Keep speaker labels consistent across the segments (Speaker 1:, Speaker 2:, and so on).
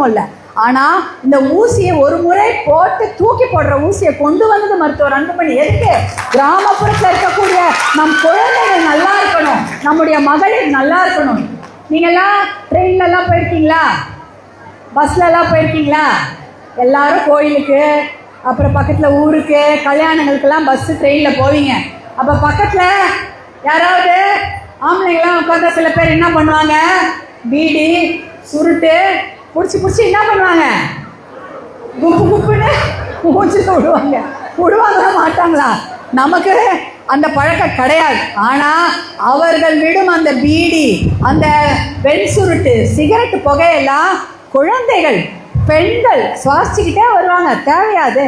Speaker 1: இல்லை. ஆனால் இந்த ஊசியை ஒரு முறை போட்டு தூக்கி போடுற ஊசியை கொண்டு வந்தது மருத்துவர் அன்புமணி. எதுக்கு? கிராமப்புறத்தில் இருக்கக்கூடிய நம் குழந்தைகள் நல்லா இருக்கணும். நம்முடைய மகளிர் நல்லா இருக்கணும். நீங்கள்லாம் ட்ரெயின்லலாம் போயிருக்கீங்களா? பஸ்லலாம் போயிருக்கீங்களா? எல்லாரும் கோயிலுக்கு அப்புறம் பக்கத்தில் ஊருக்கு கல்யாணங்களுக்கெல்லாம் பஸ்ஸு ட்ரெயினில் போவீங்க. அப்போ பக்கத்தில் யாராவது ஆம்பளைங்களாம் உட்காந்தா சில பேர் என்ன பண்ணுவாங்க? பீடி சுருட்டு பிடிச்சி பிடிச்சி என்ன பண்ணுவாங்க? குப்பு குப்புன்னு மூச்சில் விடுவாங்க விடுவாங்களா மாட்டாங்களா? நமக்கு அந்த பழக்கம் கிடையாது. ஆனால் அவர்கள் விடும் அந்த பீடி அந்த வெண் சுருட்டு சிகரெட் புகையெல்லாம் குழந்தைகள் பெண்கள் சுவாசிச்சுக்கிட்டே வருவாங்க. தேவையாது.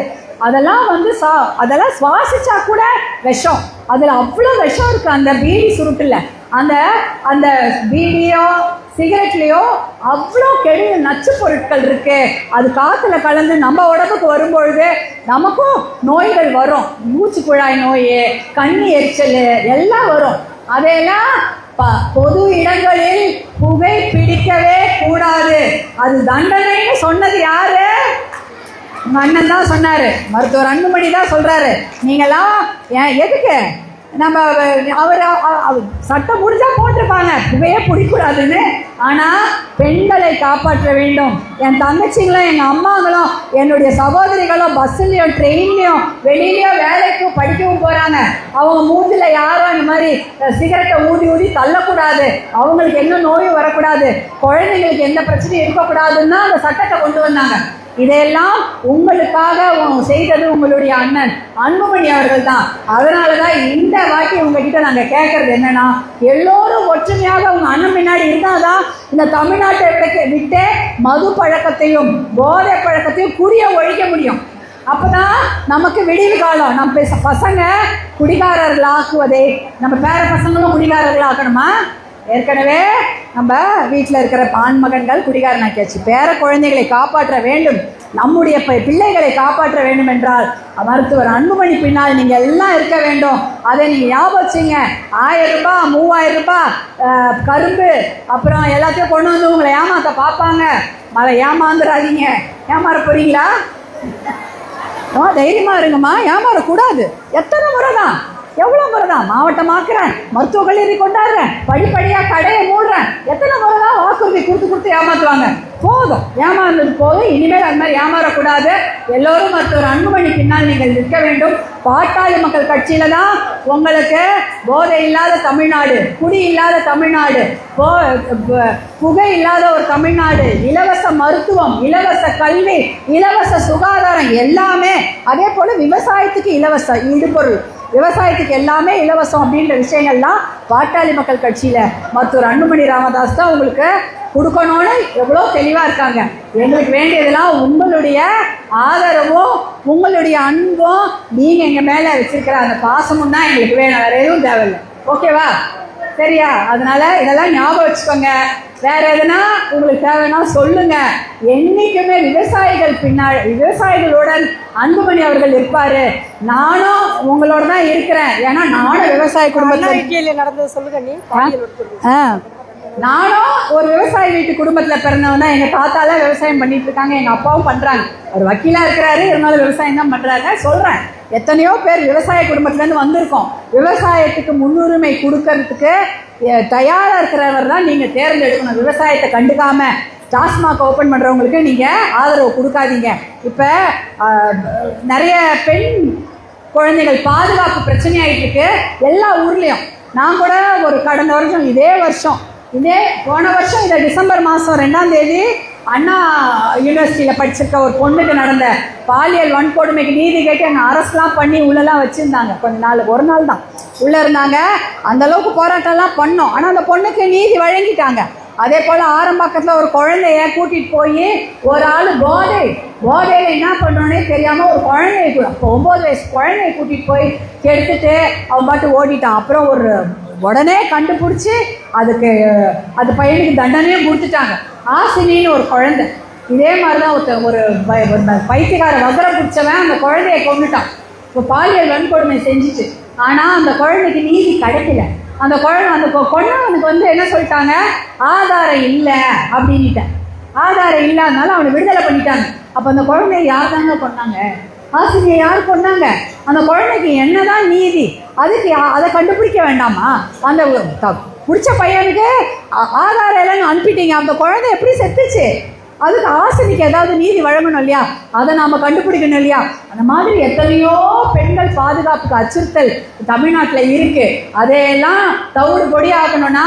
Speaker 1: அதெல்லாம் வந்து சா அதெல்லாம் சுவாசிச்சா கூட விஷம். அதில் அவ்வளோ விஷம் இருக்குது அந்த பீடி சுருட்டில். அந்த அந்த பீடியோ சிகரெட்லேயோ அவ்வளோ கெடு நச்சு பொருட்கள் இருக்கு. அது காற்றுல கலந்து நம்ம உடம்புக்கு வரும்பொழுது நமக்கும் நோய்கள் வரும். மூச்சு குழாய் நோய் கண்ணி எரிச்சல் எல்லாம் வரும். அதையெல்லாம் ப- பொது இடங்களில் புகை பிடிக்கவே கூடாது. அது தண்டனைன்னு சொன்னது யாரு? உங்க அண்ணன் தான் சொன்னாரு. மருத்துவர் அன்புமணி தான் சொல்றாரு. நீங்களாம் ஏன் எதுக்கு? நம்ம அவர் சட்டம் முடிஞ்சா போட்டிருப்பாங்க. புகையே பிடிக்கூடாதுன்னு. ஆனால் பெண்களை காப்பாற்ற வேண்டும். என் தங்கச்சிங்களும் எங்கள் அம்மாங்களும் என்னுடைய சகோதரிகளும் பஸ்ஸுலேயும் ட்ரெயின்லேயும் வெளியிலையும் வேலைக்கும் படிக்கவும் போகிறாங்க அவங்க மூஞ்சில் யாரும் இந்த மாதிரி சிகரெட்டை ஊதி ஊதி தள்ளக்கூடாது. அவங்களுக்கு என்ன நோயும் வரக்கூடாது. குழந்தைங்களுக்கு எந்த பிரச்சனையும் இருக்கக்கூடாதுன்னு அந்த சட்டத்தை கொண்டு வந்தாங்க. இதையெல்லாம் உங்களுக்காக செய்தது உங்களுடைய அண்ணன் அன்புமணி அவர்கள் தான் அதனால தான் இந்த வாட்டி உங்ககிட்ட நாங்கள் கேட்கறது என்னன்னா எல்லோரும் ஒற்றுமையாக உங்கள் அண்ணன் முன்னாடி இருந்தாதான் இந்த தமிழ்நாட்டை விட்டே விட்டு மது பழக்கத்தையும் போதை பழக்கத்தையும் புரிய ஒழிக்க முடியும். அப்போதான் நமக்கு விடிவு காலம். நம்ம பசங்க குடிகாரர்கள் ஆக்குவதே நம்ம பேர பசங்களும் குடிகாரர்கள் ஆக்கணுமா ஏற்கனவே நம்ம வீட்டில் இருக்கிற பான் மகன்கள் குடிகாரனாக்கியாச்சு பேர குழந்தைகளை காப்பாற்ற வேண்டும். நம்முடைய பிள்ளைகளை காப்பாற்ற வேண்டும் என்றால் மருத்துவர் அன்புமணி பின்னால் நீங்கள் எல்லாம் இருக்க வேண்டும். அதை நீங்கள் ஞாபகம் வச்சுங்க. ஆயிரம் ரூபாய் மூவாயிரம் ரூபாய் கரும்பு அப்புறம் எல்லாத்தையும் கொண்டு வந்து உங்களை ஏமாத்த பார்ப்பாங்க. மழை ஏமாந்துடாதீங்க ஏமாற போறீங்களா? தைரியமாக இருங்கம்மா. ஏமாறக்கூடாது. எத்தனை முறை தான்? எவ்வளோ முறை தான் மாவட்டமாக்குறேன் மருத்துவ கல்லூரி கொண்டாடுறேன் படிப்படியாக கடையை மூடுறேன். எத்தனை முறை தான் வாக்குறுதி கொடுத்து கொடுத்து ஏமாற்றுவாங்க போதும். ஏமாந்தது போதும். இனிமேல் அது மாதிரி ஏமாறக்கூடாது. எல்லோரும் மருத்துவர் அன்புமணி பின்னால் நீங்கள் நிற்க வேண்டும். பாட்டாளி மக்கள் கட்சியில தான் உங்களுக்கு போதை இல்லாத தமிழ்நாடு குடி இல்லாத தமிழ்நாடு போ புகை இல்லாத ஒரு தமிழ்நாடு இலவச மருத்துவம் இலவச கல்வி இலவச சுகாதாரம் எல்லாமே அதே போல் விவசாயத்துக்கு இலவச இடுபொருள் விவசாயத்துக்கு எல்லாமே இலவசம் அப்படின்ற விஷயங்கள்லாம் பாட்டாளி மக்கள் கட்சியில் மருத்துவர் அன்புமணி ராமதாஸ் தான் உங்களுக்கு கொடுக்கணும்னு எவ்வளோ தெளிவாக இருக்காங்க. எங்களுக்கு வேண்டியதெல்லாம் உங்களுடைய ஆதரவும் உங்களுடைய அன்பும் நீங்கள் எங்கள் மேலே வச்சுருக்கிற அந்த பாசமும் தான் எங்களுக்கு வேணும். வேறு எதுவும் தேவையில்லை. ஓகேவா சரியா? அதனால இதெல்லாம் ஞாபகம் வச்சுக்கோங்க. வேற எதுனா உங்களுக்கு தேவைன்னா சொல்லுங்க. என்னைக்குமே விவசாயிகள் பின்னாடி விவசாயிகளுடன் அன்புமணி அவர்கள் இருப்பாரு. நானும் உங்களோட தான் இருக்கிறேன். ஏன்னா நானும் விவசாய குடும்பத்தில்
Speaker 2: நடந்தது சொல்லுங்க.
Speaker 1: நானும் ஒரு விவசாய வீட்டு குடும்பத்தில் பிறந்தவன் எங்கள் தாத்தாலாம் விவசாயம் பண்ணிட்டு இருக்காங்க எங்கள் அப்பாவும் பண்ணுறாங்க அவர் வக்கீலாக இருக்கிறாரு இருந்தாலும் விவசாயம் தான் பண்ணுறாங்க சொல்கிறேன் எத்தனையோ பேர் விவசாய குடும்பத்துலேருந்து வந்திருக்கோம். விவசாயத்துக்கு முன்னுரிமை கொடுக்கறதுக்கு தயாராக இருக்கிறவர் தான் நீங்கள் தேர்ந்தெடுக்கணும். விவசாயத்தை கண்டுக்காமல் டாஸ்மாக் ஓப்பன் பண்ணுறவங்களுக்கு நீங்கள் ஆதரவு கொடுக்காதீங்க. இப்போ நிறைய பெண் குழந்தைகள் பாதுகாப்பு பிரச்சனையாயிட்டு இருக்கு எல்லா ஊர்லேயும். நான் கூட ஒரு கடந்த வருஷம் இதே வருஷம் இதே போன வருஷம் இதை டிசம்பர் மாதம் ரெண்டாம் தேதி அண்ணா யூனிவர்சிட்டியில் படிச்சிருக்க ஒரு பொண்ணுக்கு நடந்த பாலியல் வன்கொடுமைக்கு நீதி கேட்டு அங்கே அரசெலாம் பண்ணி உள்ளெல்லாம் வச்சுருந்தாங்க. கொஞ்ச நாள் ஒரு நாள் தான். உள்ளே இருந்தாங்க. அந்த அளவுக்கு போராட்டம்லாம் பண்ணோம். ஆனால் அந்த பொண்ணுக்கு நீதி வழங்கிட்டாங்க. அதே போல் ஆரம்பக்கத்தில் ஒரு குழந்தைய கூட்டிகிட்டு போய் ஒரு ஆள் போதை. போதையில் என்ன பண்ணுறோன்னே தெரியாமல் ஒரு குழந்தைய கூட ஒம்பது வயசு குழந்தைய கூட்டிகிட்டு போய் கெடுத்துட்டு அவன் பாட்டு ஓடிட்டான். அப்புறம் ஒரு உடனே கண்டுபிடிச்சி அதுக்கு அது பையனுக்கு தண்டனையும் கொடுத்துட்டாங்க. ஆசினின்னு ஒரு குழந்தை. இதே மாதிரி தான் ஒருத்தன் ஒரு ப- பைத்தியக்கார வகரம் பிடிச்சவன் அந்த குழந்தைய கொண்டுட்டான் இப்போ பாலியல் வன்கொடுமை செஞ்சுச்சு. ஆனால் அந்த குழந்தைக்கு நீதி கிடைக்கல. அந்த குழந்தை அந்த கொண்டவனுக்கு வந்து என்ன சொல்லிட்டாங்க? ஆதாரம் இல்லை அப்படின்ட்டேன் ஆதாரம் இல்லாதனால அவனை விடுதலை பண்ணிட்டாங்க. அப்போ அந்த குழந்தைய யார் தாங்க கொண்டாங்க ஆசிரியை யார் கொண்டாங்க அந்த குழந்தைக்கு என்னதான் நீதி? அதுக்கு யா- அதை கண்டுபிடிக்க வேண்டாமா? அந்த பிடிச்ச பையனுக்கு ஆதாரம் எல்லாம் அனுப்பிட்டீங்க. அந்த குழந்தை எப்படி செத்துச்சு? அதுக்கு ஆசனிக்கு ஏதாவது நீதி வழங்கணும் இல்லையா? அதை நாம் கண்டுபிடிக்கணும் இல்லையா? அந்த மாதிரி எத்தனையோ பெண்கள் பாதுகாப்புக்கு அச்சுறுத்தல் தமிழ்நாட்டில் இருக்குது அதையெல்லாம் தவிடு பொடி ஆக்கணும்னா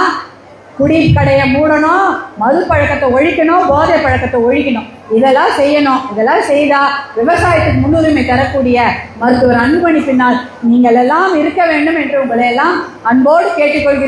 Speaker 1: குடி கடையை மூடணும் மது பழக்கத்தை ஒழிக்கணும் போதை பழக்கத்தை ஒழிக்கணும். இதெல்லாம் செய்யணும். இதெல்லாம் செய்தா விவசாயத்துக்கு முன்னுரிமை தரக்கூடிய மருத்துவர் அன்பணி பின்னால் நீங்கள் எல்லாம் இருக்க வேண்டும் என்று உங்களை எல்லாம் அன்போடு கேட்டுக்கொள்கிறேன்.